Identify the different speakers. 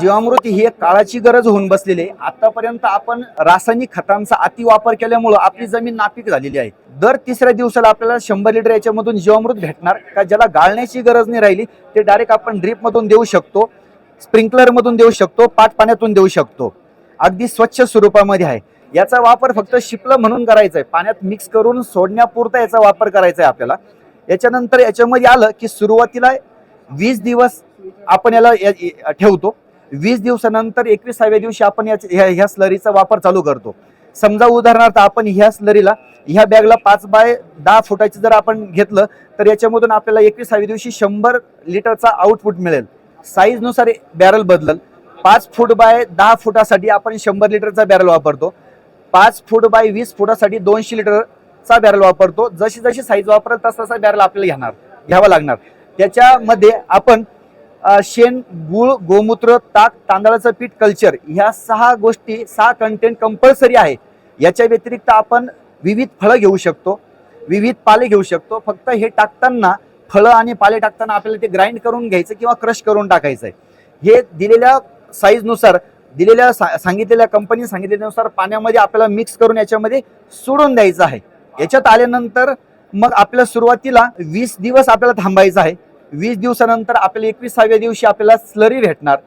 Speaker 1: जीवामृती ही एक काळाची गरज होऊन बसलेली आहे. आतापर्यंत आपण रासायनिक खतांचा अतिवापर केल्यामुळं आपली जमीन नापीक झालेली आहे. दर तिसऱ्या दिवसाला आपल्याला शंभर लिटर याच्यामधून जीवामृत भेटणार का? ज्याला गाळण्याची गरज नाही राहिली ते डायरेक्ट आपण ड्रीपमधून देऊ शकतो स्प्रिंकलरमधून देऊ शकतो पाट पाण्यातून देऊ शकतो. अगदी स्वच्छ स्वरूपामध्ये आहे. याचा वापर फक्त शिपलं म्हणून करायचा आहे पाण्यात मिक्स करून सोडण्यापुरता याचा वापर करायचा आहे आपल्याला. याच्यानंतर याच्यामध्ये आलं की सुरुवातीला वीस दिवस आपण याला या- ठेवतो. वीस दिवसानंतर एकविसाव्या दिवशी आपण या ह्या ह्या स्लरीचा वापर चालू करतो. समजा उदाहरणार्थ आपण ह्या स्लरीला ह्या बॅगला पाच बाय दहा फुटाची जर आपण घेतलं तर याच्यामधून आपल्याला एकविसाव्या दिवशी शंभर लिटरचा आउटपुट मिळेल. साईजनुसार बॅरल बदलल. पाच फूट बाय दहा फुटासाठी आपण शंभर लिटरचा बॅरल वापरतो. पाच फूट बाय वीस फुटासाठी दोनशे लिटरचा बॅरल वापरतो. जशी जशी साईज वापरल तसा तसा बॅरल आपल्याला घेणार घ्यावा लागणार. त्याच्यामध्ये आपण शेण गुळ गोमूत्र ताक तांदळाचं पीठ कल्चर ह्या सहा गोष्टी सहा कंटेंट कंपल्सरी आहे. याच्या व्यतिरिक्त आपण विविध फळं घेऊ शकतो विविध पाले घेऊ शकतो. फक्त हे टाकताना फळं आणि पाले टाकताना आपल्याला ते ग्राइंड करून घ्यायचं किंवा क्रश करून टाकायचं आहे हे दिलेल्या साईजनुसार दिलेल्या सा- सांगितलेल्या कंपनी सांगितलेल्यानुसार पाण्यामध्ये आपल्याला मिक्स करून याच्यामध्ये सोडून द्यायचं आहे. याच्यात आल्यानंतर मग आपल्या सुरुवातीला वीस दिवस आपल्याला थांबायचं आहे. वीस दिवसानंतर आपल्याला एकविसाव्या दिवशी आपल्याला स्लरी भेटणार.